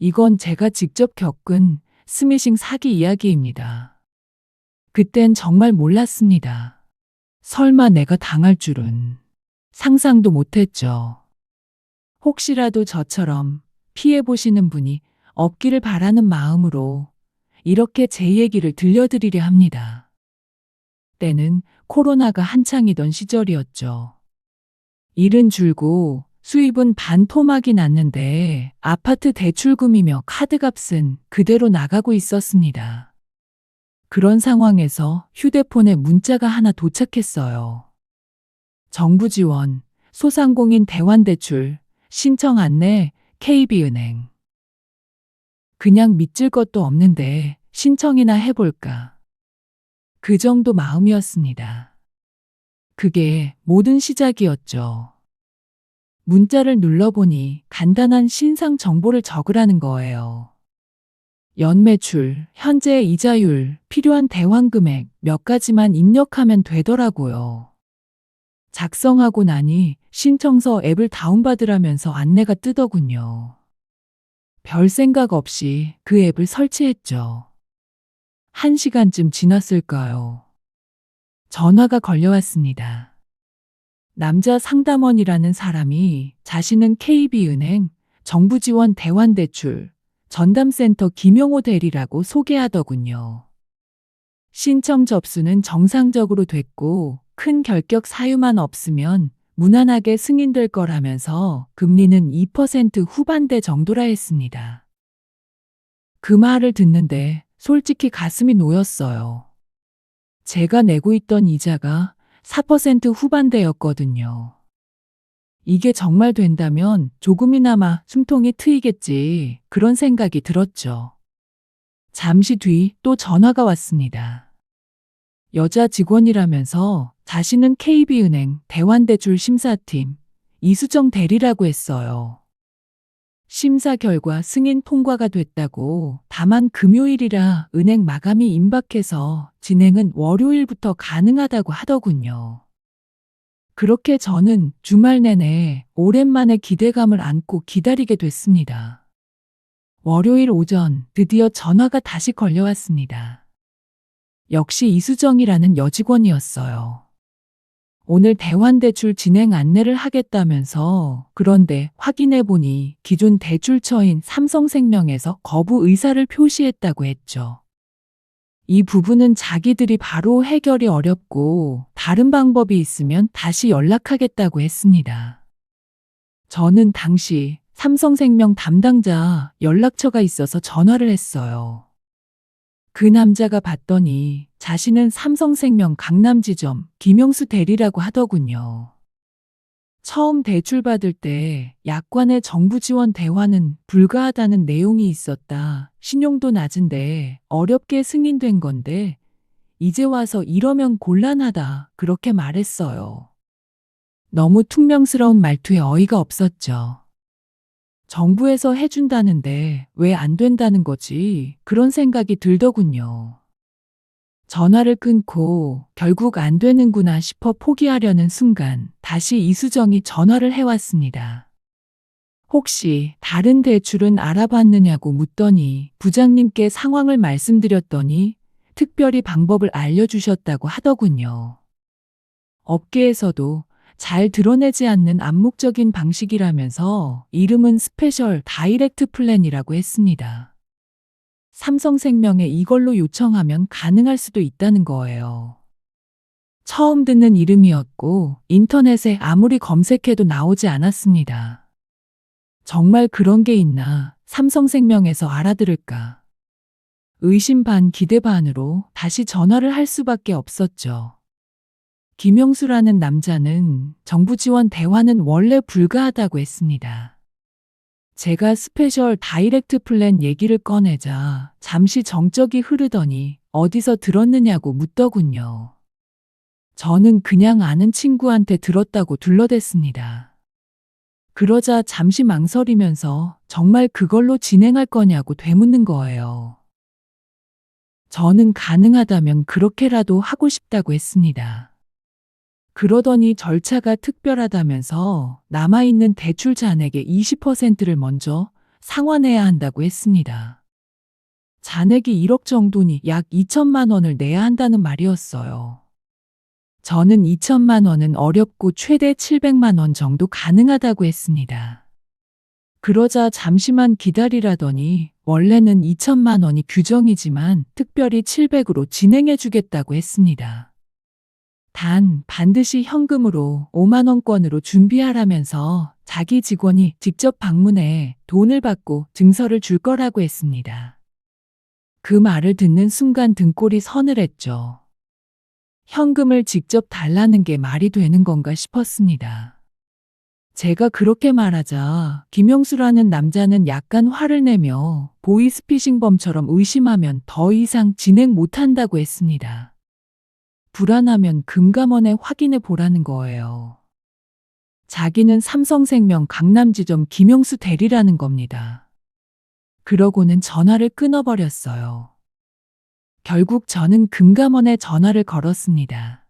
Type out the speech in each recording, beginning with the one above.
이건 제가 직접 겪은 스미싱 사기 이야기입니다. 그땐 정말 몰랐습니다. 설마 내가 당할 줄은 상상도 못했죠. 혹시라도 저처럼 피해보시는 분이 없기를 바라는 마음으로 이렇게 제 얘기를 들려드리려 합니다. 때는 코로나가 한창이던 시절이었죠. 일은 줄고 수입은 반토막이 났는데 아파트 대출금이며 카드값은 그대로 나가고 있었습니다. 그런 상황에서 휴대폰에 문자가 하나 도착했어요. 정부 지원, 소상공인 대환대출, 신청 안내, KB은행. 그냥 믿질 것도 없는데 신청이나 해볼까. 그 정도 마음이었습니다. 그게 모든 시작이었죠. 문자를 눌러보니 간단한 신상 정보를 적으라는 거예요. 연매출, 현재 이자율, 필요한 대환 금액 몇 가지만 입력하면 되더라고요. 작성하고 나니 신청서 앱을 다운받으라면서 안내가 뜨더군요. 별 생각 없이 그 앱을 설치했죠. 한 시간쯤 지났을까요? 전화가 걸려왔습니다. 남자 상담원이라는 사람이 자신은 KB은행 정부 지원 대환 대출 전담센터 김용호 대리라고 소개하더군요. 신청 접수는 정상적으로 됐고 큰 결격 사유만 없으면 무난하게 승인될 거라면서 금리는 2% 후반대 정도라 했습니다. 그 말을 듣는데 솔직히 가슴이 놓였어요. 제가 내고 있던 이자가 4% 후반대였거든요. 이게 정말 된다면 조금이나마 숨통이 트이겠지 그런 생각이 들었죠. 잠시 뒤 또 전화가 왔습니다. 여자 직원이라면서 자신은 KB은행 대환대출 심사팀 이수정 대리라고 했어요. 심사 결과 승인 통과가 됐다고 다만 금요일이라 은행 마감이 임박해서 진행은 월요일부터 가능하다고 하더군요. 그렇게 저는 주말 내내 오랜만에 기대감을 안고 기다리게 됐습니다. 월요일 오전 드디어 전화가 다시 걸려왔습니다. 역시 이수정이라는 여직원이었어요. 오늘 대환대출 진행 안내를 하겠다면서 그런데 확인해 보니 기존 대출처인 삼성생명에서 거부 의사를 표시했다고 했죠. 이 부분은 자기들이 바로 해결이 어렵고 다른 방법이 있으면 다시 연락하겠다고 했습니다. 저는 당시 삼성생명 담당자 연락처가 있어서 전화를 했어요. 그 남자가 봤더니 자신은 삼성생명 강남지점 김영수 대리라고 하더군요. 처음 대출 받을 때 약관의 정부 지원 대화는 불가하다는 내용이 있었다. 신용도 낮은데 어렵게 승인된 건데 이제 와서 이러면 곤란하다. 그렇게 말했어요. 너무 퉁명스러운 말투에 어이가 없었죠. 정부에서 해준다는데 왜 안 된다는 거지? 그런 생각이 들더군요. 전화를 끊고 결국 안 되는구나 싶어 포기하려는 순간 다시 이수정이 전화를 해왔습니다. 혹시 다른 대출은 알아봤느냐고 묻더니 부장님께 상황을 말씀드렸더니 특별히 방법을 알려주셨다고 하더군요. 업계에서도 잘 드러내지 않는 암묵적인 방식이라면서 이름은 스페셜 다이렉트 플랜이라고 했습니다. 삼성생명에 이걸로 요청하면 가능할 수도 있다는 거예요. 처음 듣는 이름이었고 인터넷에 아무리 검색해도 나오지 않았습니다. 정말 그런 게 있나 삼성생명에서 알아들을까. 의심 반 기대 반으로 다시 전화를 할 수밖에 없었죠. 김영수라는 남자는 정부 지원 대화는 원래 불가하다고 했습니다. 제가 스페셜 다이렉트 플랜 얘기를 꺼내자 잠시 정적이 흐르더니 어디서 들었느냐고 묻더군요. 저는 그냥 아는 친구한테 들었다고 둘러댔습니다. 그러자 잠시 망설이면서 정말 그걸로 진행할 거냐고 되묻는 거예요. 저는 가능하다면 그렇게라도 하고 싶다고 했습니다. 그러더니 절차가 특별하다면서 남아있는 대출 잔액의 20%를 먼저 상환해야 한다고 했습니다. 잔액이 1억 정도니 약 2천만 원을 내야 한다는 말이었어요. 저는 2천만 원은 어렵고 최대 700만 원 정도 가능하다고 했습니다. 그러자 잠시만 기다리라더니 원래는 2천만 원이 규정이지만 특별히 700으로 진행해 주겠다고 했습니다. 단 반드시 현금으로 5만 원권으로 준비하라면서 자기 직원이 직접 방문해 돈을 받고 증서를 줄 거라고 했습니다. 그 말을 듣는 순간 등골이 서늘했죠. 현금을 직접 달라는 게 말이 되는 건가 싶었습니다. 제가 그렇게 말하자 김영수라는 남자는 약간 화를 내며 보이스피싱범처럼 의심하면 더 이상 진행 못한다고 했습니다. 불안하면 금감원에 확인해 보라는 거예요. 자기는 삼성생명 강남지점 김영수 대리라는 겁니다. 그러고는 전화를 끊어버렸어요. 결국 저는 금감원에 전화를 걸었습니다.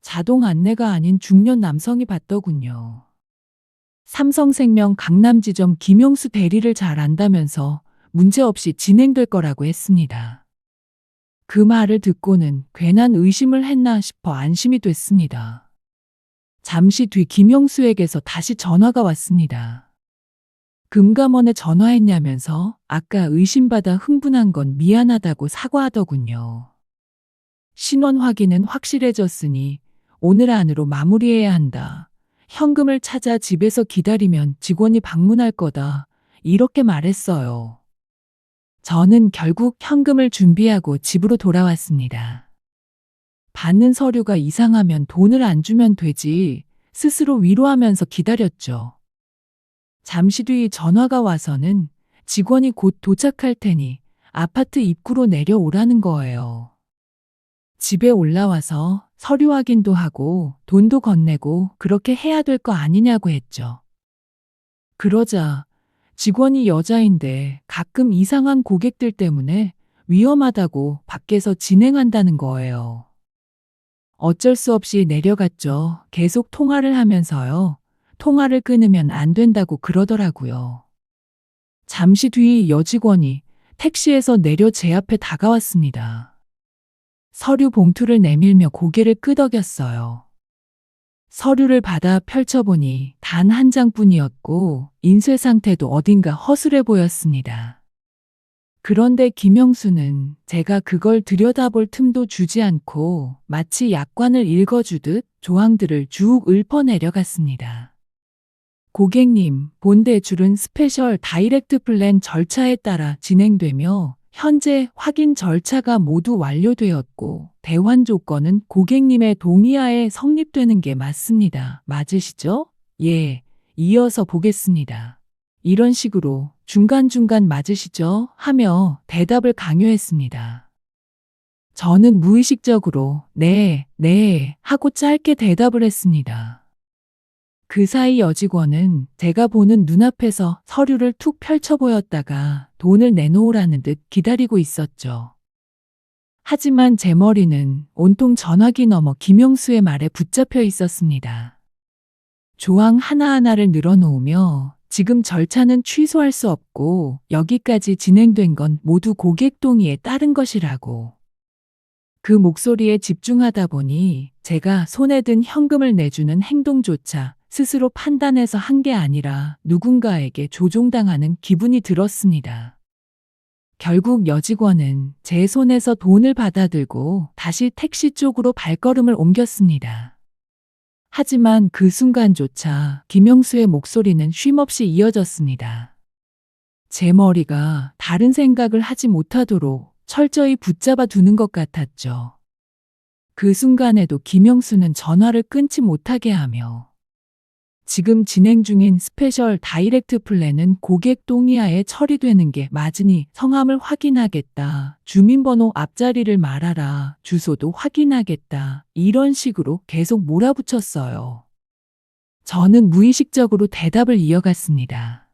자동 안내가 아닌 중년 남성이 받더군요. 삼성생명 강남지점 김용수 대리를 잘 안다면서 문제없이 진행될 거라고 했습니다. 그 말을 듣고는 괜한 의심을 했나 싶어 안심이 됐습니다. 잠시 뒤 김용수에게서 다시 전화가 왔습니다. 금감원에 전화했냐면서 아까 의심받아 흥분한 건 미안하다고 사과하더군요. 신원 확인은 확실해졌으니 오늘 안으로 마무리해야 한다. 현금을 찾아 집에서 기다리면 직원이 방문할 거다. 이렇게 말했어요. 저는 결국 현금을 준비하고 집으로 돌아왔습니다. 받는 서류가 이상하면 돈을 안 주면 되지. 스스로 위로하면서 기다렸죠. 잠시 뒤 전화가 와서는 직원이 곧 도착할 테니 아파트 입구로 내려오라는 거예요. 집에 올라와서 서류 확인도 하고 돈도 건네고 그렇게 해야 될 거 아니냐고 했죠. 그러자 직원이 여자인데 가끔 이상한 고객들 때문에 위험하다고 밖에서 진행한다는 거예요. 어쩔 수 없이 내려갔죠. 계속 통화를 하면서요. 통화를 끊으면 안 된다고 그러더라고요. 잠시 뒤 여직원이 택시에서 내려 제 앞에 다가왔습니다. 서류 봉투를 내밀며 고개를 끄덕였어요. 서류를 받아 펼쳐보니 단 한 장뿐이었고 인쇄 상태도 어딘가 허술해 보였습니다. 그런데 김영수는 제가 그걸 들여다볼 틈도 주지 않고 마치 약관을 읽어주듯 조항들을 쭉 읊어내려갔습니다. 고객님, 본 대출은 스페셜 다이렉트 플랜 절차에 따라 진행되며 현재 확인 절차가 모두 완료되었고 대환 조건은 고객님의 동의하에 성립되는 게 맞습니다. 맞으시죠? 예. 이어서 보겠습니다. 이런 식으로 중간중간 맞으시죠? 하며 대답을 강요했습니다. 저는 무의식적으로 네, 네 하고 짧게 대답을 했습니다. 그 사이 여직원은 제가 보는 눈앞에서 서류를 툭 펼쳐 보였다가 돈을 내놓으라는 듯 기다리고 있었죠. 하지만 제 머리는 온통 전화기 넘어 김용수의 말에 붙잡혀 있었습니다. 조항 하나하나를 늘어놓으며 지금 절차는 취소할 수 없고 여기까지 진행된 건 모두 고객 동의에 따른 것이라고. 그 목소리에 집중하다 보니 제가 손에 든 현금을 내주는 행동조차 스스로 판단해서 한 게 아니라 누군가에게 조종당하는 기분이 들었습니다. 결국 여직원은 제 손에서 돈을 받아들고 다시 택시 쪽으로 발걸음을 옮겼습니다. 하지만 그 순간조차 김영수의 목소리는 쉼없이 이어졌습니다. 제 머리가 다른 생각을 하지 못하도록 철저히 붙잡아 두는 것 같았죠. 그 순간에도 김영수는 전화를 끊지 못하게 하며 지금 진행 중인 스페셜 다이렉트 플랜은 고객 동의하에 처리되는 게 맞으니 성함을 확인하겠다. 주민번호 앞자리를 말하라. 주소도 확인하겠다. 이런 식으로 계속 몰아붙였어요. 저는 무의식적으로 대답을 이어갔습니다.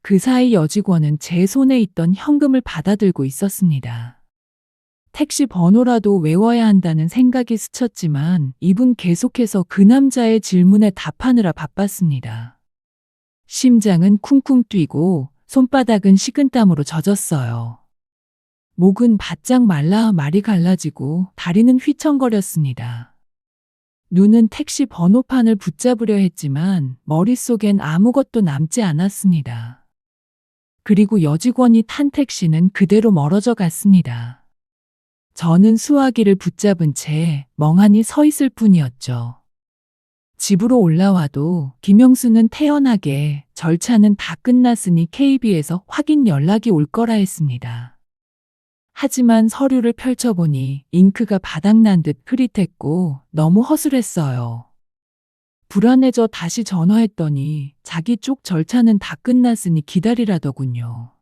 그 사이 여직원은 제 손에 있던 현금을 받아들고 있었습니다. 택시 번호라도 외워야 한다는 생각이 스쳤지만 입은 계속해서 그 남자의 질문에 답하느라 바빴습니다. 심장은 쿵쿵 뛰고 손바닥은 식은땀으로 젖었어요. 목은 바짝 말라 말이 갈라지고 다리는 휘청거렸습니다. 눈은 택시 번호판을 붙잡으려 했지만 머릿속엔 아무것도 남지 않았습니다. 그리고 여직원이 탄 택시는 그대로 멀어져 갔습니다. 저는 수화기를 붙잡은 채 멍하니 서 있을 뿐이었죠. 집으로 올라와도 김영수는 태연하게 절차는 다 끝났으니 KB에서 확인 연락이 올 거라 했습니다. 하지만 서류를 펼쳐보니 잉크가 바닥난 듯 흐릿했고 너무 허술했어요. 불안해져 다시 전화했더니 자기 쪽 절차는 다 끝났으니 기다리라더군요.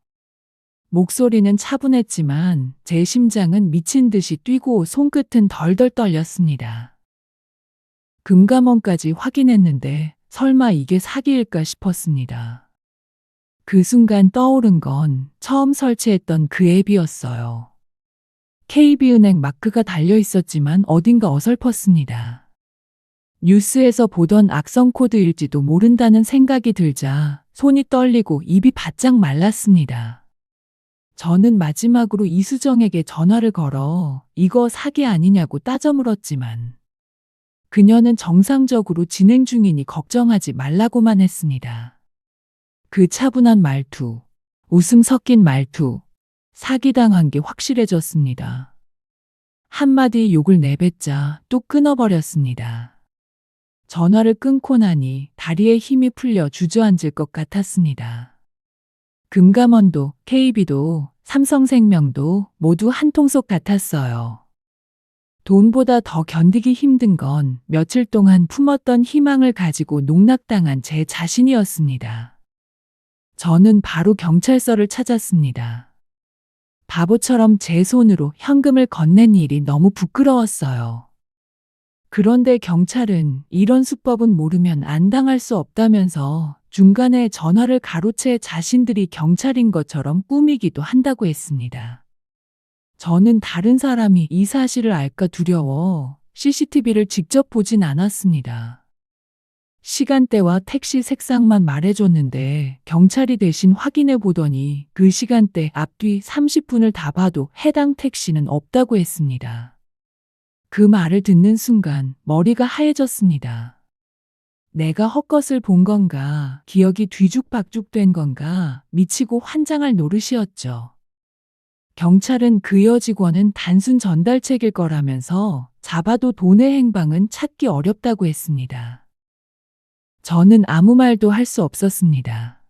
목소리는 차분했지만 제 심장은 미친 듯이 뛰고 손끝은 덜덜 떨렸습니다. 금감원까지 확인했는데 설마 이게 사기일까 싶었습니다. 그 순간 떠오른 건 처음 설치했던 그 앱이었어요. KB은행 마크가 달려 있었지만 어딘가 어설펐습니다. 뉴스에서 보던 악성 코드일지도 모른다는 생각이 들자 손이 떨리고 입이 바짝 말랐습니다. 저는 마지막으로 이수정에게 전화를 걸어 이거 사기 아니냐고 따져 물었지만 그녀는 정상적으로 진행 중이니 걱정하지 말라고만 했습니다. 그 차분한 말투, 웃음 섞인 말투, 사기당한 게 확실해졌습니다. 한마디 욕을 내뱉자 뚝 끊어버렸습니다. 전화를 끊고 나니 다리에 힘이 풀려 주저앉을 것 같았습니다. 금감원도 KB도 삼성생명도 모두 한 통속 같았어요. 돈보다 더 견디기 힘든 건 며칠 동안 품었던 희망을 가지고 농락당한 제 자신이었습니다. 저는 바로 경찰서를 찾았습니다. 바보처럼 제 손으로 현금을 건넨 일이 너무 부끄러웠어요. 그런데 경찰은 이런 수법은 모르면 안 당할 수 없다면서 중간에 전화를 가로채 자신들이 경찰인 것처럼 꾸미기도 한다고 했습니다. 저는 다른 사람이 이 사실을 알까 두려워 CCTV를 직접 보진 않았습니다. 시간대와 택시 색상만 말해줬는데 경찰이 대신 확인해 보더니 그 시간대 앞뒤 30분을 다 봐도 해당 택시는 없다고 했습니다. 그 말을 듣는 순간 머리가 하얘졌습니다. 내가 헛것을 본 건가, 기억이 뒤죽박죽 된 건가, 미치고 환장할 노릇이었죠. 경찰은 그 여직원은 단순 전달책일 거라면서 잡아도 돈의 행방은 찾기 어렵다고 했습니다. 저는 아무 말도 할 수 없었습니다.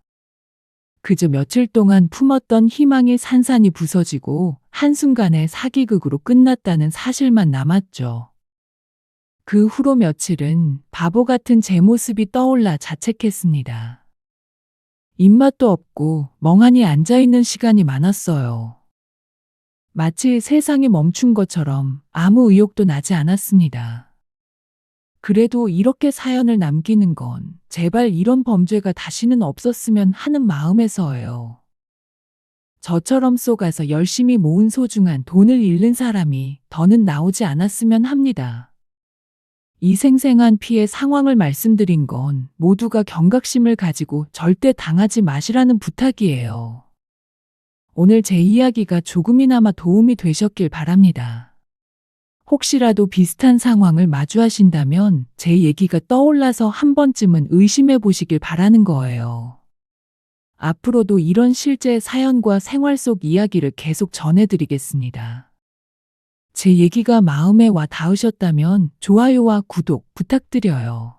그저 며칠 동안 품었던 희망이 산산이 부서지고 한순간에 사기극으로 끝났다는 사실만 남았죠. 그 후로 며칠은 바보 같은 제 모습이 떠올라 자책했습니다. 입맛도 없고 멍하니 앉아있는 시간이 많았어요. 마치 세상이 멈춘 것처럼 아무 의욕도 나지 않았습니다. 그래도 이렇게 사연을 남기는 건 제발 이런 범죄가 다시는 없었으면 하는 마음에서예요. 저처럼 쏘가서 열심히 모은 소중한 돈을 잃는 사람이 더는 나오지 않았으면 합니다. 이 생생한 피해 상황을 말씀드린 건 모두가 경각심을 가지고 절대 당하지 마시라는 부탁이에요. 오늘 제 이야기가 조금이나마 도움이 되셨길 바랍니다. 혹시라도 비슷한 상황을 마주하신다면 제 얘기가 떠올라서 한 번쯤은 의심해 보시길 바라는 거예요. 앞으로도 이런 실제 사연과 생활 속 이야기를 계속 전해드리겠습니다. 제 얘기가 마음에 와 닿으셨다면 좋아요와 구독 부탁드려요.